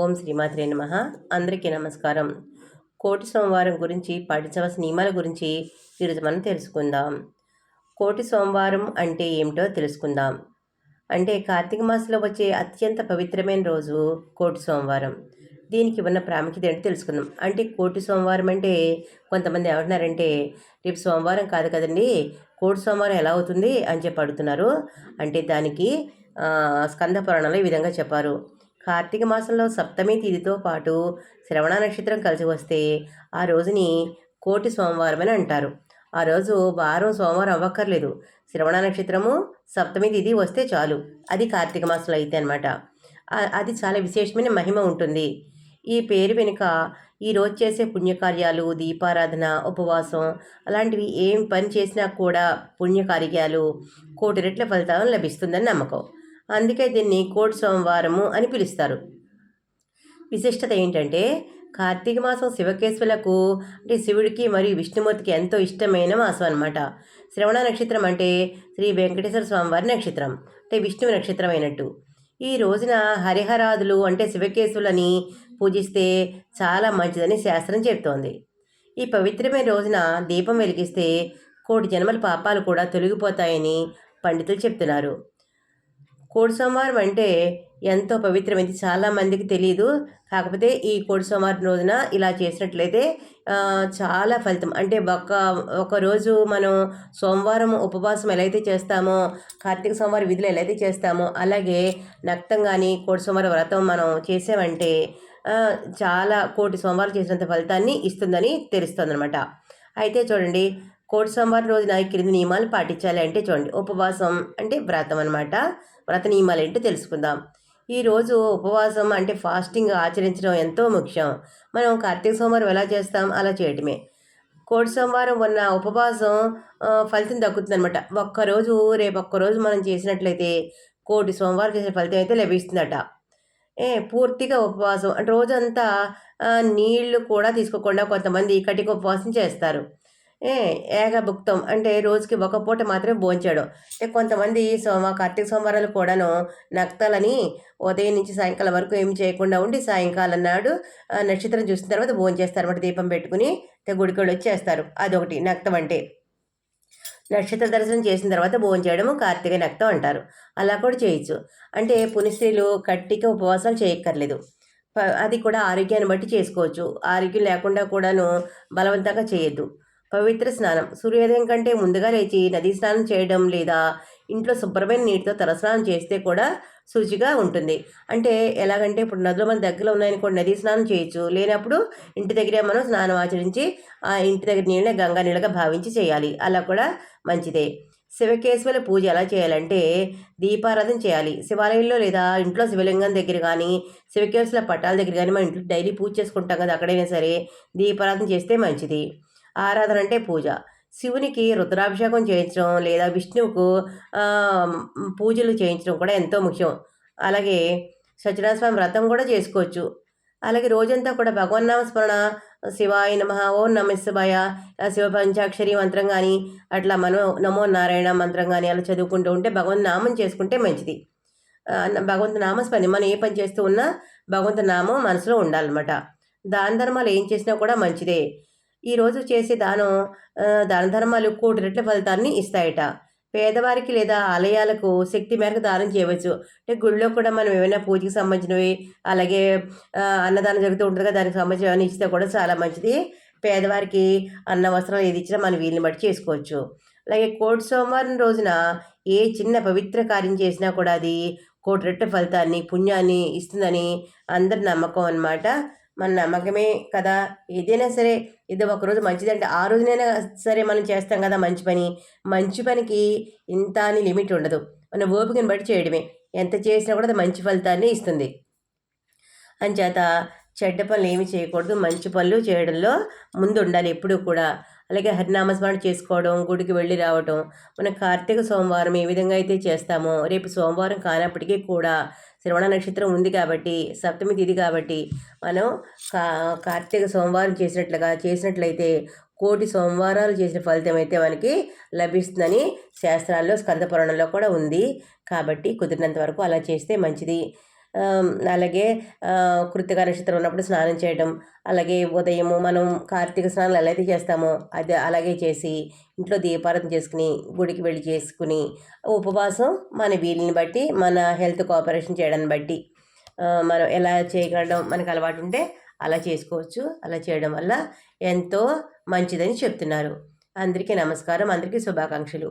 ఓం శ్రీమాత్రే నమ. అందరికీ నమస్కారం. కోటి సోమవారం గురించి పాటించవలసిన నియమాల గురించి ఈరోజు మనం తెలుసుకుందాం. కోటి సోమవారం అంటే ఏమిటో తెలుసుకుందాం. అంటే కార్తీక మాసంలో వచ్చే అత్యంత పవిత్రమైన రోజు కోటి సోమవారం. దీనికి ఉన్న ప్రాముఖ్యత ఏంటో తెలుసుకుందాం. అంటే కోటి సోమవారం అంటే కొంతమంది ఏమంటున్నారంటే రేపు సోమవారం కాదు కదండి కోటి సోమవారం ఎలా అవుతుంది అని చెప్పి అడుగుతున్నారు. అంటే దానికి స్కంద పురాణంలో ఈ విధంగా చెప్పారు. కార్తీక మాసంలో సప్తమి తిథితో పాటు శ్రవణ నక్షత్రం కలిసి వస్తే ఆ రోజుని కోటి సోమవారం అని అంటారు. ఆ రోజు వారం సోమవారం అవ్వక్కర్లేదు. శ్రవణ నక్షత్రము సప్తమి తిథి వస్తే చాలు. అది కార్తీక మాసంలో అయితే అనమాట అది చాలా విశేషమైన మహిమ ఉంటుంది. ఈ పేరు వెనుక ఈరోజు చేసే పుణ్యకార్యాలు దీపారాధన ఉపవాసం అలాంటివి ఏం పని చేసినా కూడా పుణ్యకార్యాలు కోటి రెట్ల ఫలితం లభిస్తుందని నమ్మకం. అందుకే దీన్ని కోటి సోమవారము అని పిలుస్తారు. విశిష్టత ఏంటంటే కార్తీక మాసం శివకేశ్వలకు అంటే శివుడికి మరియు విష్ణుమూర్తికి ఎంతో ఇష్టమైన మాసం అనమాట శ్రవణ నక్షత్రం అంటే శ్రీ వెంకటేశ్వర స్వామివారి నక్షత్రం అంటే విష్ణువు నక్షత్రం అయినట్టు ఈ రోజున హరిహరాదులు అంటే శివకేశులని పూజిస్తే చాలా మంచిదని శాస్త్రం చెప్తోంది. ఈ పవిత్రమైన రోజున దీపం వెలిగిస్తే కోటి జన్మల పాపాలు కూడా తొలగిపోతాయని పండితులు చెప్తున్నారు. కోడి సోమవారం అంటే ఎంతో పవిత్రమైంది. చాలామందికి తెలియదు కాకపోతే ఈ కోడి సోమవారం రోజున ఇలా చేసినట్లయితే చాలా ఫలితం. అంటే ఒక ఒకరోజు మనం సోమవారం ఉపవాసం ఎలా అయితే చేస్తామో కార్తీక సోమవారం విధులు ఎలా అయితే చేస్తామో అలాగే నక్తం కానీ కోడి సోమవారం వ్రతం మనం చేసామంటే చాలా కోటి సోమవారం చేసినంత ఫలితాన్ని ఇస్తుందని తెలుస్తుంది అనమాట అయితే చూడండి కోటి సోమవారం రోజున ఈ క్రింది నియమాలు పాటించాలి అంటే చూడండి. ఉపవాసం అంటే వ్రతం అనమాట వ్రత నియమాలు ఏంటో తెలుసుకుందాం. ఈరోజు ఉపవాసం అంటే ఫాస్టింగ్ ఆచరించడం ఎంతో ముఖ్యం. మనం కార్తీక సోమవారం ఎలా చేస్తాం? అలా చేయటమే. కోటి సోమవారం ఉన్న ఉపవాసం ఫలితం దక్కుతుంది అనమాట ఒక్కరోజు రేపు ఒక్కరోజు మనం చేసినట్లయితే కోటి సోమవారం చేసిన ఫలితం అయితే లభిస్తుందట. ఏ పూర్తిగా ఉపవాసం. అంటే రోజంతా నీళ్ళు కూడా తీసుకోకుండా కొంతమంది కటిక ఉపవాసం చేస్తారు. ఏకభుక్తం. అంటే రోజుకి ఒక పూట మాత్రమే భోంచాడు. అంటే కొంతమంది సోమ కార్తీక సోమవారాలు కూడాను నక్తాలని ఉదయం నుంచి సాయంకాలం వరకు ఏమి చేయకుండా ఉండి సాయంకాలం నాడు నక్షత్రం చూసిన తర్వాత భోంచేస్తారు అనమాట దీపం పెట్టుకుని గుడికి వచ్చేస్తారు. అదొకటి నక్తం అంటే. నక్షత్ర దర్శనం చేసిన తర్వాత భోజనం చేయడం కార్తీక నక్తం అంటారు. అలా కూడా చేయొచ్చు. అంటే పునిస్త్రీలు కట్టిక ఉపవాసాలు చేయక్కర్లేదు. అది కూడా ఆరోగ్యాన్ని బట్టి చేసుకోవచ్చు. ఆరోగ్యం లేకుండా కూడాను బలవంతంగా చేయొద్దు. పవిత్ర స్నానం. సూర్యోదయం కంటే ముందుగా లేచి నదీ స్నానం చేయడం లేదా ఇంట్లో శుభ్రమైన నీటితో తలస్నానం చేస్తే కూడా శుచిగా ఉంటుంది. అంటే ఎలాగంటే ఇప్పుడు నదులు మన దగ్గర ఉన్నాయనుకోండి నదీ స్నానం చేయొచ్చు. లేనప్పుడు ఇంటి దగ్గరే మనం స్నానం ఆచరించి ఆ ఇంటి దగ్గర నీళ్ళని గంగా నీళ్ళగా భావించి చేయాలి. అలా కూడా మంచిదే. శివకేశవుల పూజ ఎలా చేయాలంటే దీపారాధన చేయాలి. శివాలయంలో లేదా ఇంట్లో శివలింగం దగ్గర కానీ శివకేశవుల పట్టాల దగ్గర కానీ మనం ఇంట్లో డైలీ పూజ చేసుకుంటాం కదా అక్కడైనా సరే దీపారాధన చేస్తే మంచిది. ఆరాధన అంటే పూజ. శివునికి రుద్రాభిషేకం చేయించడం లేదా విష్ణువుకు పూజలు చేయించడం కూడా ఎంతో ముఖ్యం. అలాగే సత్యనారాయణ స్వామి వ్రతం కూడా చేసుకోవచ్చు. అలాగే రోజంతా కూడా భగవన్నామ స్మరణ శివాయ నమ ఓం నమ శివాయ శివ పంచాక్షరి మంత్రం కానీ అట్లా మనం నమో నారాయణ మంత్రం కానీ అలా చదువుకుంటూ ఉంటే భగవంతు నామం చేసుకుంటే మంచిది. భగవంతు నామస్మరణ మనం ఏ పని చేస్తూ ఉన్నా భగవంతు నామం మనసులో ఉండాలన్నమాట. దాన ధర్మాలు ఏం చేసినా కూడా మంచిదే. ఈరోజు చేసే దానం దాన ధర్మాలు కోటి రెట్ల ఫలితాన్ని ఇస్తాయట. పేదవారికి లేదా ఆలయాలకు శక్తి మేరకు దానం చేయవచ్చు. అంటే గుళ్ళో కూడా మనం ఏమైనా పూజకి సంబంధించినవి అలాగే అన్నదానం జరుగుతూ ఉంటుంది కదా దానికి సంబంధించిన ఏమైనా ఇస్తే కూడా చాలా మంచిది. పేదవారికి అన్న వస్త్రం ఏది ఇచ్చినా మనం వీళ్ళని బట్టి చేసుకోవచ్చు. అలాగే కోటి సోమవారం రోజున ఏ చిన్న పవిత్ర కార్యం చేసినా కూడా అది కోటి రెట్ల ఫలితాన్ని పుణ్యాన్ని ఇస్తుందని అందరి నమ్మకం అనమాట మన నమ్మకమే కదా. ఏదైనా సరే ఇది ఒకరోజు మంచిదంటే ఆ రోజునైనా సరే మనం చేస్తాం కదా మంచి పని. మంచి పనికి ఇంత అని లిమిట్ ఉండదు. మన ఓపికను బట్టి చేయడమే. ఎంత చేసినా కూడా అది మంచి ఫలితాన్ని ఇస్తుంది. అంచేత చెడ్డ పనులు ఏమి చేయకూడదు. మంచి పనులు చేయడంలో ముందు ఉండాలి ఎప్పుడూ కూడా. అలాగే హరినామస్మరణ చేసుకోవడం గుడికి వెళ్ళి రావడం మన కార్తీక సోమవారం ఏ విధంగా అయితే చేస్తామో రేపు సోమవారం కానప్పటికీ కూడా శ్రవణ నక్షత్రం ఉంది కాబట్టి సప్తమి తిథి కాబట్టి మనం కా కార్తీక సోమవారం చేసినట్లుగా చేసినట్లయితే కోటి సోమవారాలు చేసిన ఫలితం అయితే మనకి లభిస్తుందని శాస్త్రాల్లో స్కంద పురాణంలో కూడా ఉంది. కాబట్టి కుదిరినంత వరకు అలా చేస్తే మంచిది. అలాగే కృతిక నక్షత్రం ఉన్నప్పుడు స్నానం చేయడం అలాగే ఉదయము మనం కార్తీక స్నానాలు ఎలా అయితే చేస్తామో అది అలాగే చేసి ఇంట్లో దీపారాధన చేసుకుని గుడికి వెళ్ళి చేసుకుని ఉపవాసం మన వీలుని బట్టి మన హెల్త్ కోఆపరేషన్ చేయడాన్ని బట్టి మనం ఎలా చేయగలడం మనకు అలవాటు ఉంటే అలా చేసుకోవచ్చు. అలా చేయడం వల్ల ఎంతో మంచిదని చెప్తున్నారు. అందరికీ నమస్కారం. అందరికీ శుభాకాంక్షలు.